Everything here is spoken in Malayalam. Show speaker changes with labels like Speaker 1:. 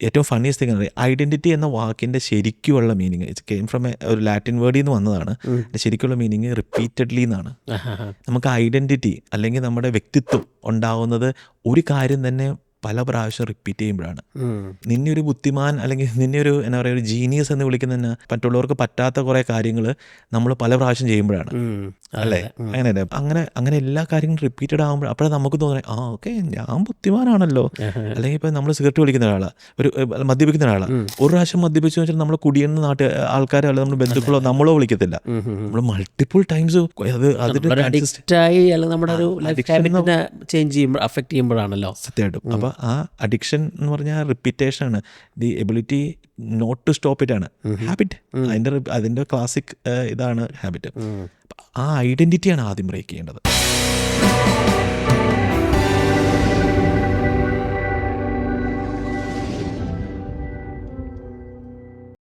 Speaker 1: ഏറ്റവും ഫണ്ണിയസ്റ്റ് തിങ് ഐഡന്റിറ്റി എന്ന വാക്കിന്റെ ശരിക്കുള്ള മീനിങ് ഇറ്റ് കെയിം ഫ്രം ഒരു ലാറ്റിൻ വേർഡിൽ നിന്ന് വന്നതാണ്. ശരിക്കുള്ള മീനിങ് റിപ്പീറ്റഡ്ലി എന്നാണ് നമുക്ക് ഐഡന്റിറ്റി അല്ലെങ്കിൽ നമ്മുടെ വ്യക്തിത്വം ഉണ്ടാവുന്നത് ഒരു കാര്യം തന്നെ പല പ്രാവശ്യം റിപ്പീറ്റ് ചെയ്യുമ്പോഴാണ്. നിന്നെ ഒരു ബുദ്ധിമാൻ അല്ലെങ്കിൽ നിന്നെ ഒരു എന്താ പറയുക ഒരു ജീനിയസ് എന്ന് വിളിക്കുന്ന മറ്റുള്ളവർക്ക് പറ്റാത്ത കുറേ കാര്യങ്ങൾ നമ്മൾ പല പ്രാവശ്യം ചെയ്യുമ്പോഴാണ്. അല്ലേ? അങ്ങനെ അങ്ങനെ അങ്ങനെ എല്ലാ കാര്യങ്ങളും റിപ്പീറ്റഡ് ആകുമ്പോൾ അപ്പോഴേ നമുക്ക് തോന്നുന്നത് ആ ഓക്കെ ഞാൻ ബുദ്ധിമാനാണല്ലോ. അല്ലെങ്കിൽ ഇപ്പം നമ്മൾ സിഗരറ്റ് വിളിക്കുന്ന ഒരാളാണ് ഒരു മദ്യപിക്കുന്ന ഒരാളാണ് ഒരു പ്രാവശ്യം മദ്യപിച്ചു വെച്ചാൽ നമ്മൾ കുടിയെന്ന് നാട്ട് ആൾക്കാരോ അല്ലെങ്കിൽ നമ്മുടെ ബന്ധുക്കളോ നമ്മളോ വിളിക്കത്തില്ല. നമ്മൾ മൾട്ടിപ്പിൾ ടൈംസ് അത് അതിന്റെ
Speaker 2: ചേഞ്ച് ചെയ്യുമ്പോൾ അഫക്ട് ചെയ്യുമ്പോഴാണല്ലോ.
Speaker 1: സത്യമായിട്ടും. അപ്പോൾ ആ അഡിക്ഷൻ എന്ന് പറഞ്ഞാൽ റിപ്പീറ്റേഷൻ ആണ്. The ability not to stop it ആണ്. ഹാബിറ്റ് അതിന്റെ അതിന്റെ ക്ലാസിക് ഇതാണ് ഹാബിറ്റ് ആ ഐഡന്റിറ്റിയാണ് ആദ്യം ബ്രേക്ക് ചെയ്യേണ്ടത്.